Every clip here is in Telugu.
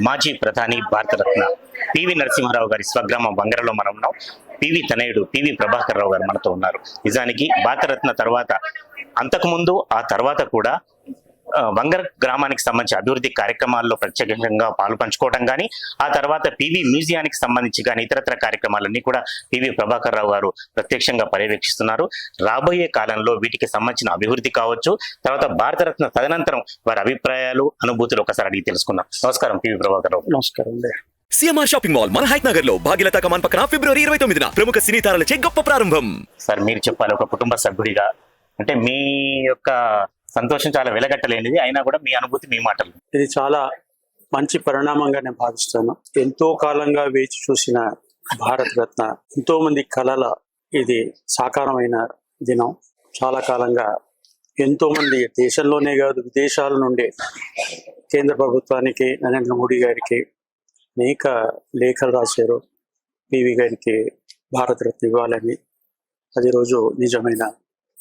మాజీ ప్రధాని భారతరత్న పివి నరసింహారావు గారి స్వగ్రామం బంగరలో మనం ఉన్నాం. పివి తనయుడు పివి ప్రభాకర్ రావు గారు మనతో ఉన్నారు. నిజానికి భారతరత్న తర్వాత అంతకుముందు ఆ తర్వాత కూడా వంగర గ్రామానికి సంబంధించి అభివృద్ధి కార్యక్రమాల్లో ప్రత్యేకంగా పాలు పంచుకోవడం కానీ ఆ తర్వాత పివి మ్యూజియానికి సంబంధించి కానీ ఇతరత్ర కార్యక్రమాలన్నీ కూడా పివి ప్రభాకర్ రావు గారు ప్రత్యక్షంగా పర్యవేక్షిస్తున్నారు. రాబోయే కాలంలో వీటికి సంబంధించిన అభివృద్ధి కావచ్చు తర్వాత భారతరత్న తదనంతరం వారి అభిప్రాయాలు అనుభూతులు ఒకసారి అడిగి తెలుసుకుందాం. నమస్కారం పివి ప్రభాకర్ రావు. నమస్కారం సిఎంఆర్ షాపింగ్ మాల్ మన హైట్ నగర్లో భాగ్యలత కమాన్ పక్కన ఫిబ్రవరి ఇరవై తొమ్మిదిన ప్రముఖ సినీ తారలచే గొప్ప ప్రారంభం. సార్ మీరు చెప్పాలి ఒక కుటుంబ సభ్యుడిగా అంటే మీ యొక్క సంతోషం చాలా వెలగట్టలేనిది అయినా కూడా మీ అనుభూతి మీ మాటలు. ఇది చాలా మంచి పరిణామంగా నేను భావిస్తాను ఎంతో కాలంగా వేచి చూసిన భారత రత్న ఎంతో మంది కళల ఇది సాకారమైన దినం. చాలా కాలంగా ఎంతో మంది దేశంలోనే కాదు విదేశాల నుండి కేంద్ర ప్రభుత్వానికి నరేంద్ర మోడీ గారికి అనేక లేఖలు రాశారు. పివి గారికి భారతరత్న ఇవ్వాలని. అది రోజు నిజమైన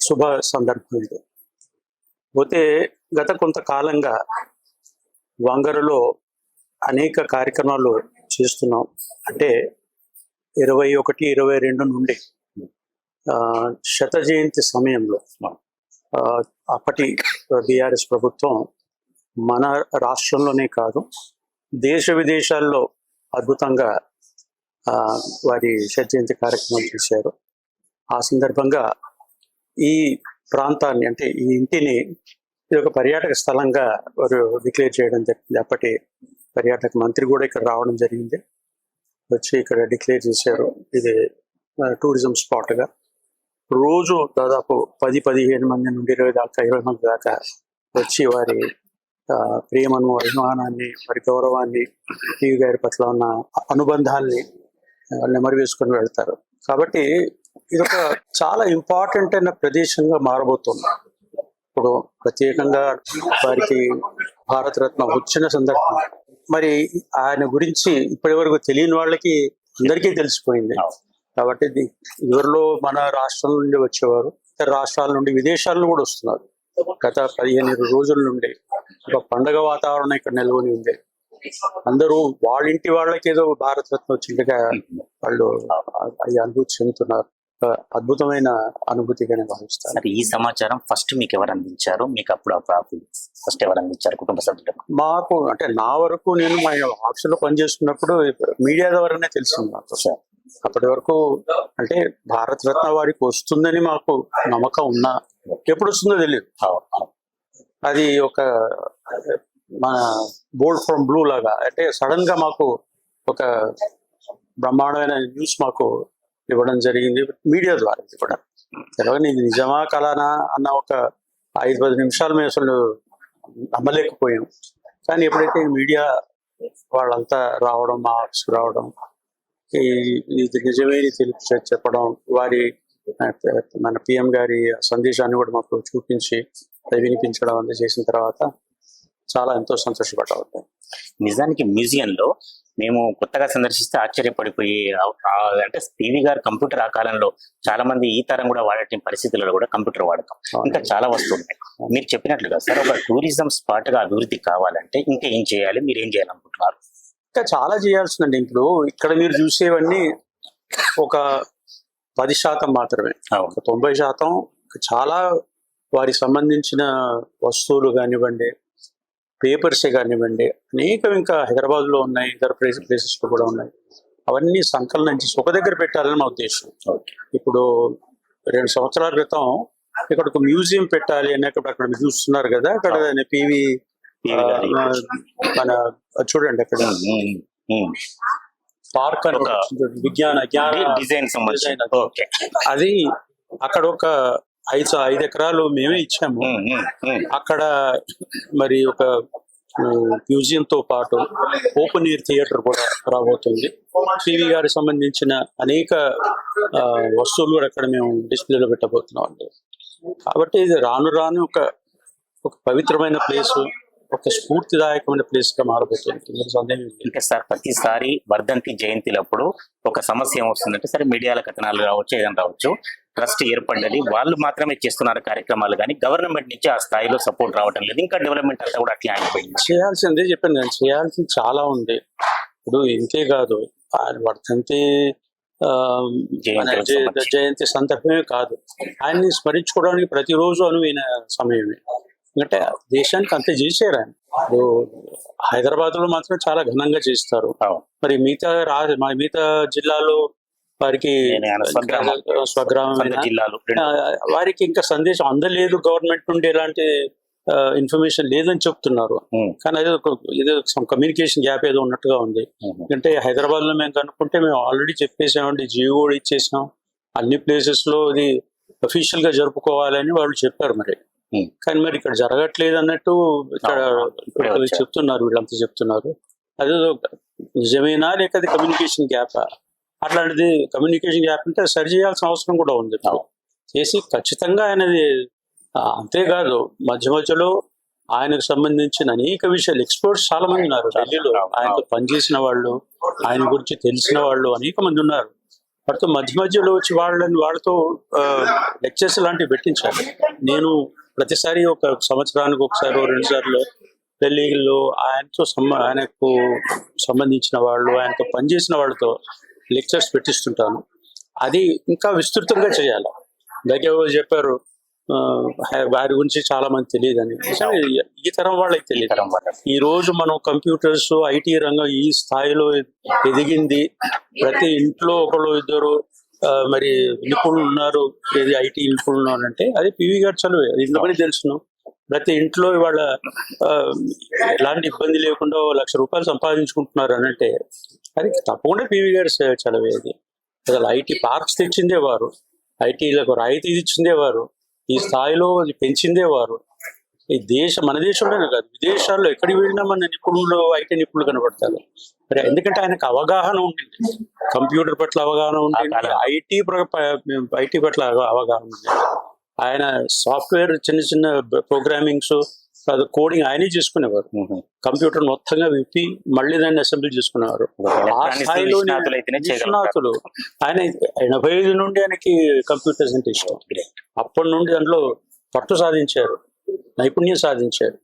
శుభ సందర్భం ఇది. పోతే గత కొంతకాలంగా వంగరలో అనేక కార్యక్రమాలు చేస్తున్నాం. అంటే ఇరవై ఒకటి ఇరవై రెండు నుండి శత జయంతి సమయంలో అప్పటి బీఆర్ఎస్ ప్రభుత్వం మన రాష్ట్రంలోనే కాదు దేశ విదేశాల్లో అద్భుతంగా వారి శత జయంతి కార్యక్రమం చేశారు. ఆ సందర్భంగా ఈ ప్రాంతాన్ని అంటే ఈ ఇంటిని ఇది ఒక పర్యాటక స్థలంగా వారు డిక్లేర్ చేయడం జరిగింది. అప్పటి పర్యాటక మంత్రి కూడా ఇక్కడ రావడం జరిగింది. వచ్చి ఇక్కడ డిక్లేర్ చేశారు. ఇది టూరిజం స్పాట్గా. రోజు దాదాపు పది పదిహేను మంది నుండి ఇరవై దాకా ఇరవై మంది దాకా వచ్చి వారి ప్రేమను అభిమానాన్ని వారి గౌరవాన్ని టీవీ గారి పట్ల ఉన్న అనుబంధాల్ని నెమరు వేసుకొని వెళ్తారు. కాబట్టి ఇది ఒక చాలా ఇంపార్టెంట్ అయిన ప్రదేశంగా మారబోతుంది. ఇప్పుడు ప్రత్యేకంగా వారికి భారతరత్న వచ్చిన సందర్భం. మరి ఆయన గురించి ఇప్పటి వరకు తెలియని వాళ్ళకి అందరికీ తెలిసిపోయింది. కాబట్టి ఇది ఎవరిలో మన రాష్ట్రం నుండి వచ్చేవారు ఇతర రాష్ట్రాల నుండి విదేశాలను కూడా వస్తున్నారు. గత పదిహేను రోజుల నుండి ఒక పండగ వాతావరణం ఇక్కడ నెలకొని ఉంది. అందరూ వాళ్ళ ఇంటి వాళ్ళకి ఏదో భారతరత్న వచ్చినట్టుగా వాళ్ళు అవి అనుభూతి చెందుతున్నారు. అద్భుతమైన అనుభూతిగా నేను భావిస్తాను సరే ఈ సమాచారం ఫస్ట్ మీకు ఎవరు అందించారు? మీకు అప్పుడు ఫస్ట్ ఎవరు అందించారు? కుటుంబ సభ్యులకు. మాకు అంటే నా వరకు నేను మా ఆఫీసులో పనిచేస్తున్నప్పుడు మీడియా ద్వారానే తెలిసింది నాకు అప్పటి వరకు అంటే భారత రత్న వారికి వస్తుందని మాకు నమ్మకం ఉన్నా ఎప్పుడు వస్తుందో తెలియదు. అది ఒక మన బోల్డ్ ఫ్రమ్ బ్లూ లాగా అంటే సడన్గా మాకు ఒక బ్రహ్మాండమైన న్యూస్ మాకు ఇవ్వడం జరిగింది. మీడియా ద్వారా ఇది కూడా ఇది నిజమా కలానా అన్న ఒక ఐదు పది నిమిషాలు మేము అసలు నమ్మలేకపోయాం. కానీ ఎప్పుడైతే మీడియా వాళ్ళంతా రావడం మా ఆఫీస్కి రావడం ఇది నిజమే తెలిపి చెప్పడం వారి మన పిఎం గారి సందేశాన్ని కూడా మాకు చూపించి వినిపించడం అంతా చేసిన తర్వాత చాలా ఎంతో సంతోషపడ్డాం నిజానికి మ్యూజియం లో మేము కొత్తగా సందర్శిస్తే ఆశ్చర్యపడిపోయి అంటే టీవీ గారు కంప్యూటర్ ఆ కాలంలో చాలా మంది ఈ తరం కూడా వాడే పరిస్థితులలో కూడా కంప్యూటర్ వాడతాం. ఇంకా చాలా వస్తువులు ఉన్నాయి మీరు చెప్పినట్లుగా సార్ ఒక టూరిజం స్పాట్గా అభివృద్ధి కావాలంటే ఇంకా ఏం చేయాలి? మీరు ఏం చేయాలనుకుంటున్నారు? ఇంకా చాలా చేయాల్సిందండి. ఇప్పుడు ఇక్కడ మీరు చూసేవన్నీ ఒక పది శాతం మాత్రమే. తొంభై శాతం చాలా వారికి సంబంధించిన వస్తువులు కానివ్వండి పేపర్సే కానివ్వండి అనేకం ఇంకా హైదరాబాద్లో ఉన్నాయి ఇతర ప్లేస్ ప్లేసెస్లో కూడా ఉన్నాయి. అవన్నీ సంకలనం చేసి ఒక దగ్గర పెట్టాలని మా ఉద్దేశం. ఇప్పుడు రెండు సంవత్సరాల క్రితం ఇక్కడ ఒక మ్యూజియం పెట్టాలి అని అక్కడ చూస్తున్నారు కదా అక్కడ పివి మన చూడండి అక్కడ. పార్క్ అని విజ్ఞాన జ్ఞాన డిజైన్ అది అక్కడ ఒక ఐదు ఐదు ఎకరాలు మేమే ఇచ్చాము. అక్కడ మరి ఒక మ్యూజియం తో పాటు ఓపెన్ ఎయిర్ థియేటర్ కూడా రాబోతుంది టీవీ గారికి సంబంధించిన అనేక వస్తువులు కూడా అక్కడ మేము డిస్ప్లేలో పెట్టబోతున్నాం అండి కాబట్టి ఇది రాను రాను ఒక ఒక పవిత్రమైన ప్లేస్ ఒక స్ఫూర్తిదాయకమైన ప్లేస్గా మారబోతుంది. ఇంకా సార్ ప్రతిసారి వర్ధంతి జయంతిలప్పుడు ఒక సమస్య ఏమొస్తుందంటే సరే మీడియాల కథనాలు కావచ్చు ఏదైనా రావచ్చు ట్రస్ట్ ఏర్పడ్డది. వాళ్ళు మాత్రమే చేస్తున్నారు కార్యక్రమాలు కానీ గవర్నమెంట్ నుంచి ఆ స్థాయిలో సపోర్ట్ రావడం లేదు. ఇంకా డెవలప్మెంట్ అంతా కూడా అట్లా ఆగిపోయింది. చేయాల్సిందే చెప్పాను నేను. చేయాల్సింది చాలా ఉంది. ఇప్పుడు ఇంతే కాదు. వర్ధంతి జయంతి సందర్భమే కాదు. ఆయన్ని స్మరించుకోవడానికి ప్రతిరోజు అనువైన సమయమే. ఎందుకంటే దేశానికి అంతే చేశారు ఆయన. ఇప్పుడు హైదరాబాద్లో మాత్రం చాలా ఘనంగా చేస్తారు. మరి మిగతా మిగతా జిల్లాలో వారికి స్వగ్రామం. జిల్లాలు వారికి ఇంకా సందేశం అందలేదు. గవర్నమెంట్ నుండి ఎలాంటి ఇన్ఫర్మేషన్ లేదని చెప్తున్నారు. కానీ అదే ఒక ఏదో కమ్యూనికేషన్ గ్యాప్ ఏదో ఉన్నట్టుగా ఉంది. అంటే హైదరాబాద్లో మేము కనుక్కుంటే మేము ఆల్రెడీ చెప్పేసామండి. జియో కూడా ఇచ్చేసాం అన్ని ప్లేసెస్లో ఇది అఫీషియల్గా జరుపుకోవాలని వాళ్ళు చెప్పారు మరి. కానీ మరి ఇక్కడ జరగట్లేదు అన్నట్టు ఇక్కడ. చెప్తున్నారు వీళ్ళంతా చెప్తున్నారు. అదే నిజమేనా లేక అది కమ్యూనికేషన్ గ్యాప్? అట్లాంటిది కమ్యూనికేషన్ గ్యాప్ అంటే సరి చేయాల్సిన అవసరం కూడా ఉంది. చేసి ఖచ్చితంగా ఆయనది అంతేకాదు మధ్య మధ్యలో ఆయనకు సంబంధించిన అనేక విషయాలు ఎక్స్పర్ట్స్ చాలా మంది ఉన్నారు ఢిల్లీలో ఆయనతో పనిచేసిన వాళ్ళు ఆయన గురించి తెలిసిన వాళ్ళు అనేక మంది ఉన్నారు. వాటితో మధ్య మధ్యలో వచ్చి వాళ్ళని వాళ్ళతో లెక్చర్స్ లాంటివి పెట్టించాలి నేను ప్రతిసారి ఒక సంవత్సరానికి ఒకసారి రెండు సార్లు ఢిల్లీలో ఆయనతో సంబ ఆయనకు సంబంధించిన వాళ్ళు ఆయనతో పనిచేసిన వాళ్ళతో లెక్చర్స్ పెట్టిస్తుంటాను. అది ఇంకా విస్తృతంగా చేయాలి. ఎవరో చెప్పారు వారి గురించి చాలా మంది తెలియదని. ఈ తరం వాళ్ళకి తెలియదు. ఈ రోజు మనం కంప్యూటర్స్ ఐటీ రంగం ఈ స్థాయిలో ఎదిగింది. ప్రతి ఇంట్లో ఒకళ్ళు ఇద్దరు మరి నిపుణులు ఉన్నారు. ఏది ఐటీ నిపుణులు అంటే అది పివి గారు చదువు. ఇంతమని తెలుసును. ప్రతి ఇంట్లో ఇవాళ ఎలాంటి ఇబ్బంది లేకుండా లక్ష రూపాయలు సంపాదించుకుంటున్నారు అని అంటే అది తప్పకుండా పివి గారు చ- చదివేది అసలు ఐటీ పార్క్స్ తెచ్చిందే వారు. ఐటీలకు రాయితీ ఇచ్చిందే వారు. ఈ స్థాయిలో అది పెంచిందే వారు. ఈ దేశ మన దేశంలోనే కాదు విదేశాల్లో ఎక్కడికి వెళ్ళినా మన నిపుణులు ఐటీ నిపుణులు కనబడతారు. మరి ఎందుకంటే ఆయనకు అవగాహన ఉండింది. కంప్యూటర్ పట్ల అవగాహన కాలం. ఐటీ ఐటీ పట్ల అవ- అవగాహన ఉంది ఆయన సాఫ్ట్వేర్ చిన్న చిన్న ప్రోగ్రామింగ్స్ అది కోడింగ్ ఆయనే చేసుకునేవారు. కంప్యూటర్ మొత్తంగా విప్పి మళ్ళీ దాన్ని అసెంబ్లీ చేసుకునేవారు. ఆ స్థాయిలో నిష్ణాతులు. ఆయన ఎనభై ఐదు నుండి ఆయనకి కంప్యూటర్స్ అంటే ఇష్టం అప్పటి నుండి దాంట్లో పట్టు సాధించారు. నైపుణ్యం సాధించారు.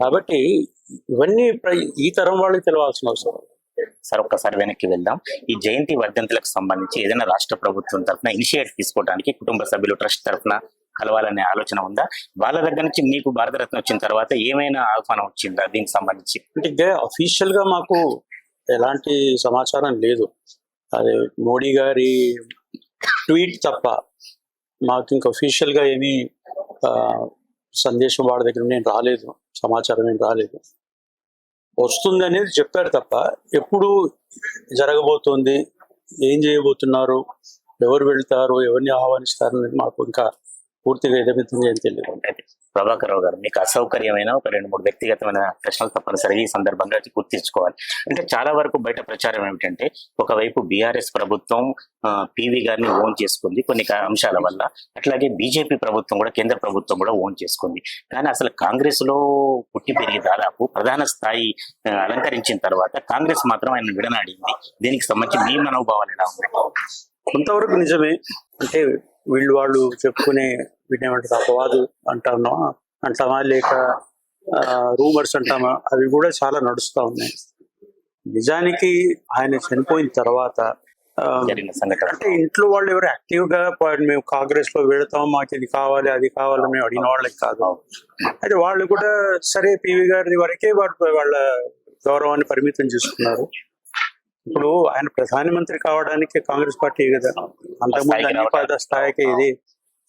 కాబట్టి ఇవన్నీ ఈ తరం వాళ్ళకి తెలవాల్సిన అవసరం. సార్ ఒక్కసారి వెనక్కి వెళ్దాం. ఈ జయంతి వర్ధంతులకు సంబంధించి ఏదైనా రాష్ట్ర ప్రభుత్వం తరఫున ఇనిషియేటివ్ తీసుకోవడానికి కుటుంబ సభ్యులు ట్రస్ట్ తరఫున కలవాలనే ఆలోచన ఉందా? వాళ్ళ దగ్గర నుంచి మీకు భారతరత్న వచ్చిన తర్వాత ఏమైనా ఆహ్వానం వచ్చిందా దీనికి సంబంధించి? అంటే అఫీషియల్గా మాకు ఎలాంటి సమాచారం లేదు. అదే మోడీ గారి ట్వీట్ తప్ప మాకు ఇంకా అఫీషియల్గా ఏమీ సందేశం వాడి దగ్గర నేను రాలేదు. సమాచారం ఏం రాలేదు. వస్తుంది అనేది చెప్పారు తప్ప ఎప్పుడు జరగబోతోంది ఏం చేయబోతున్నారు ఎవరు వెళ్తారు ఎవరిని ఆహ్వానిస్తారు అనేది మాకు ఇంకా పూర్తిగా ఎదమితుంది అని తెలియదు. ప్రభాకర్ రావు గారు మీకు అసౌకర్యమైన ఒక రెండు మూడు వ్యక్తిగతమైన ప్రశ్నలు తప్పనిసరిగా ఈ సందర్భంగా గుర్తించుకోవాలి అంటే చాలా వరకు బయట ప్రచారం ఏమిటంటే ఒకవైపు బీఆర్ఎస్ ప్రభుత్వం పివి గారిని ఓన్ చేసుకుంది కొన్ని అంశాల వల్ల. అట్లాగే బీజేపీ ప్రభుత్వం కూడా కేంద్ర ప్రభుత్వం కూడా ఓన్ చేసుకుంది. కానీ అసలు కాంగ్రెస్లో పుట్టి పెరిగి దాదాపు ప్రధాన స్థాయి అలంకరించిన తర్వాత కాంగ్రెస్ మాత్రం ఆయన విడనాడింది. దీనికి సంబంధించి మీ మనోభావాలు ఎలా ఉన్నాయి? కొంతవరకు నిజమే. అంటే వీళ్ళు వాళ్ళు చెప్పుకునే వీటేమంటారు అపవాదు అంటామా? అంటామా? లేక రూమర్స్ అంటామా? అవి కూడా చాలా నడుస్తూ ఉన్నాయి. నిజానికి ఆయన చనిపోయిన తర్వాత అంటే ఇంట్లో వాళ్ళు ఎవరు యాక్టివ్గా మేము కాంగ్రెస్లో వెళతాం మాకు ఇది కావాలి అది కావాలి మేము అడిగిన వాళ్ళకి కాదు. అయితే వాళ్ళు కూడా సరే పివి గారి వరకే వాళ్ళ గౌరవాన్ని పరిమితం చేసుకున్నారు. ఇప్పుడు ఆయన ప్రధానమంత్రి కావడానికి కాంగ్రెస్ పార్టీ కదా. అంతకుముందు అన్ని. పద స్థాయికి ఇది.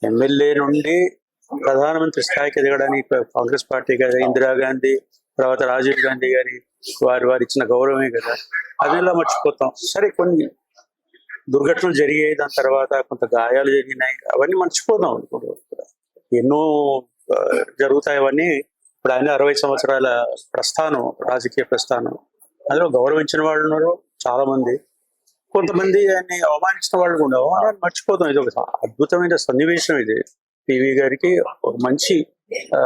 ఎమ్మెల్యే నుండి ప్రధానమంత్రి స్థాయికి ఎదగడానికి కాంగ్రెస్ పార్టీ కదా. ఇందిరాగాంధీ తర్వాత రాజీవ్ గాంధీ గారి వారి వారు ఇచ్చిన గౌరవమే కదా. అది ఎలా మర్చిపోతాం? సరే కొన్ని దుర్ఘటనలు జరిగాయి. దాని తర్వాత కొంత గాయాలు జరిగినాయి. అవన్నీ మర్చిపోదాం ఇప్పుడు. ఎన్నో జరుగుతాయి అవన్నీ. ఇప్పుడు ఆయన అరవై సంవత్సరాల ప్రస్థానం రాజకీయ ప్రస్థానం. అందులో గౌరవించిన వాళ్ళు ఉన్నారు. చాలా మంది కొంతమంది ఆయన్ని అవమానించిన వాళ్ళు కూడా అవమానాన్ని మర్చిపోతాం. ఇది ఒక అద్భుతమైన సన్నివేశం ఇది. పివి గారికి ఒక మంచి ఆ,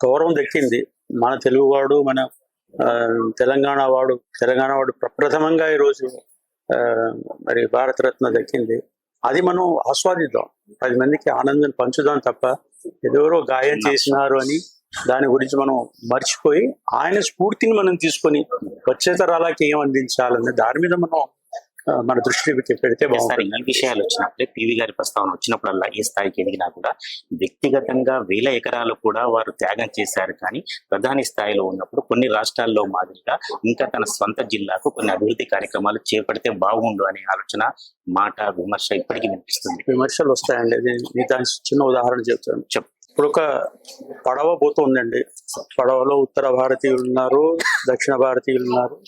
గౌరవం దక్కింది. మన తెలుగువాడు మన ఆ, తెలంగాణ వాడు తెలంగాణ వాడు ప్రప్రథమంగా ఈరోజు ఆ, మరి భారతరత్న దక్కింది. అది మనం ఆస్వాదిద్దాం. పది మందికి ఆనందం పంచుదాం తప్ప ఎవరో గాయం చేసినారు అని దాని గురించి మనం మర్చిపోయి ఆయన స్ఫూర్తిని మనం తీసుకొని వచ్చే తరాలకి ఏం అందించాలనే దాని మీద మనం మన దృష్టి పెడితే బాగుంటుంది. ఈ విషయాలు వచ్చినప్పుడే పివి గారి ప్రస్తావన వచ్చినప్పుడల్లా ఏ స్థాయికి ఎదిగినా కూడా వ్యక్తిగతంగా వేల ఎకరాలు కూడా వారు త్యాగం చేశారు. కానీ ప్రధాని స్థాయిలో ఉన్నప్పుడు కొన్ని రాష్ట్రాల్లో మాదిరిగా ఇంకా తన స్వంత జిల్లాకు కొన్ని అభివృద్ధి కార్యక్రమాలు చేపడితే బాగుండు అనే ఆలోచన మాట విమర్శ ఇప్పటికీ వినిపిస్తుంది. విమర్శలు వస్తాయండి. దానికి చిన్న ఉదాహరణ చెప్తాను. చెప్పు. ఇప్పుడు ఒక పడవ పోతుందండి పడవలో ఉత్తర భారతీయులు ఉన్నారు దక్షిణ భారతీయులు ఉన్నారు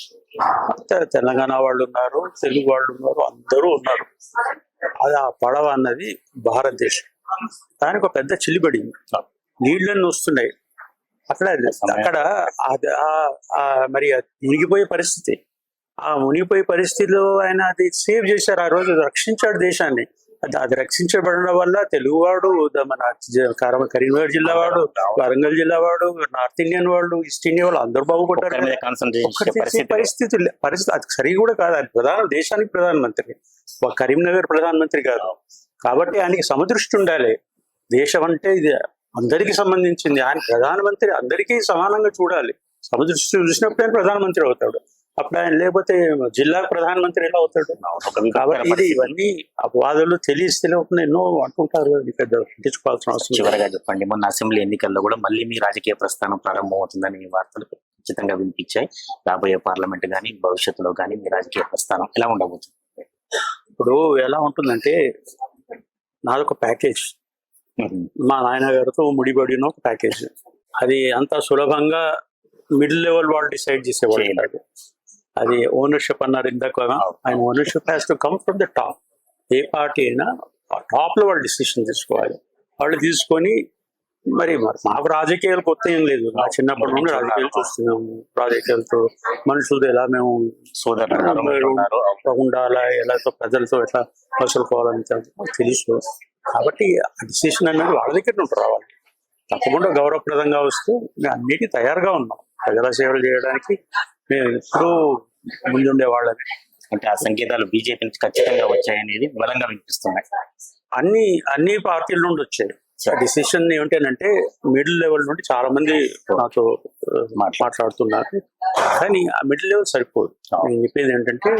తెలంగాణ వాళ్ళు ఉన్నారు తెలుగు వాళ్ళు ఉన్నారు అందరూ ఉన్నారు. అది ఆ పడవ అన్నది భారతదేశం. దానికి ఒక పెద్ద చిల్లిబడింది నీళ్ళన్నీ వస్తున్నాయి. అక్కడ అక్కడ ఆ- మరి మునిగిపోయే పరిస్థితి. ఆ మునిగిపోయే పరిస్థితిలో ఆయన అది సేవ్ చేశారు. ఆ రోజు రక్షించాడు దేశాన్ని. అది అది రక్షించబడడం వల్ల తెలుగువాడు మన కరీంనగర్ జిల్లా వాడు వరంగల్ జిల్లా వాడు నార్త్ ఇండియన్ వాళ్ళు ఈస్ట్ ఇండియా వాళ్ళు అందరూ బాగుపడ్డారు. చేసే పరిస్థితి అది సరి కూడా కాదు. అది ప్రధాన దేశానికి ప్రధానమంత్రి. ఒక కరీంనగర్ ప్రధానమంత్రి కాదు. కాబట్టి ఆయనకి సమదృష్టి ఉండాలి. దేశం అంటే ఇది అందరికీ సంబంధించింది. ఆయన ప్రధానమంత్రి అందరికీ సమానంగా చూడాలి. సమదృష్టి చూసినప్పుడు ఆయన ప్రధానమంత్రి అవుతాడు. అప్పుడు ఆయన లేకపోతే జిల్లాకు ప్రధానమంత్రి ఎలా అవుతాడు? కాబట్టి ఇది. ఇవన్నీ అపవాదులు తెలిసి తెలియకుండా ఎన్నో అంటుంటారు పట్టించుకోవాల్సిన అవసరం. చివరగా చెప్పండి మొన్న అసెంబ్లీ ఎన్నికల్లో కూడా మళ్ళీ మీ రాజకీయ ప్రస్థానం ప్రారంభమవుతుందని వార్తలు ఖచ్చితంగా వినిపించాయి. రాబోయే పార్లమెంట్ కానీ భవిష్యత్తులో కానీ మీ రాజకీయ ప్రస్థానం ఎలా ఉండబోతుంది? ఇప్పుడు ఎలా ఉంటుందంటే నాదొక ప్యాకేజ్. మా నాయన గారితో ముడిపడిన ఒక ప్యాకేజ్. అది అంత సులభంగా మిడిల్ లెవెల్ వాళ్ళు డిసైడ్ చేసేవాళ్ళు. అది ఓనర్షిప్ అన్నారు ఇందాక ఆయన ownership has to come from the top A party అయినా టాప్లో వాళ్ళు డిసిషన్ తీసుకోవాలి. వాళ్ళు తీసుకొని మరి మాకు రాజకీయాలు కొత్త ఏం లేదు. నా చిన్నప్పటి నుండి రాజకీయాలు చూస్తున్నాము. రాజకీయాలతో మనుషులతో ఎలా మేము. ఉండాలా ఎలా ప్రజలతో ఎట్లా మసులుకోవాలని తెలుసు కాబట్టి ఆ డిసిషన్ అనేది వాళ్ళ దగ్గర నుండి రావాలి. తప్పకుండా గౌరవప్రదంగా వస్తూ మేము అన్నిటికీ తయారుగా ఉన్నాం. ప్రజల సేవలు చేయడానికి మేము ఎప్పుడూ ముందుండే వాళ్ళని అంటే ఆ సంకేతాలు బీజేపీ నుంచి ఖచ్చితంగా వచ్చాయనేది బలంగా వినిపిస్తున్నాయి. అన్ని అన్ని పార్టీల నుండి వచ్చాయి. డిసిషన్ ఏమిటంటే మిడిల్ లెవెల్ నుండి చాలా మంది నాతో మాట్లాడుతున్నారు. కానీ ఆ మిడిల్ లెవెల్ సరిపోదు. నేను చెప్పేది ఏంటంటే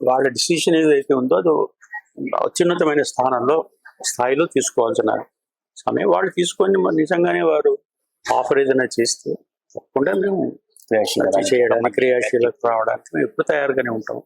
వాళ్ళ డిసిషన్ ఏదైతే ఉందో అది అత్యున్నతమైన స్థానంలో స్థాయిలో తీసుకోవాల్సిన సమయం వాళ్ళు తీసుకొని నిజంగానే వారు ఆఫర్ ఏదైనా చేస్తే తప్పకుండా మేము చేయడానికి క్రియాశీలకు రావడానికి మేము ఎప్పుడు తయారుగానే ఉంటాం.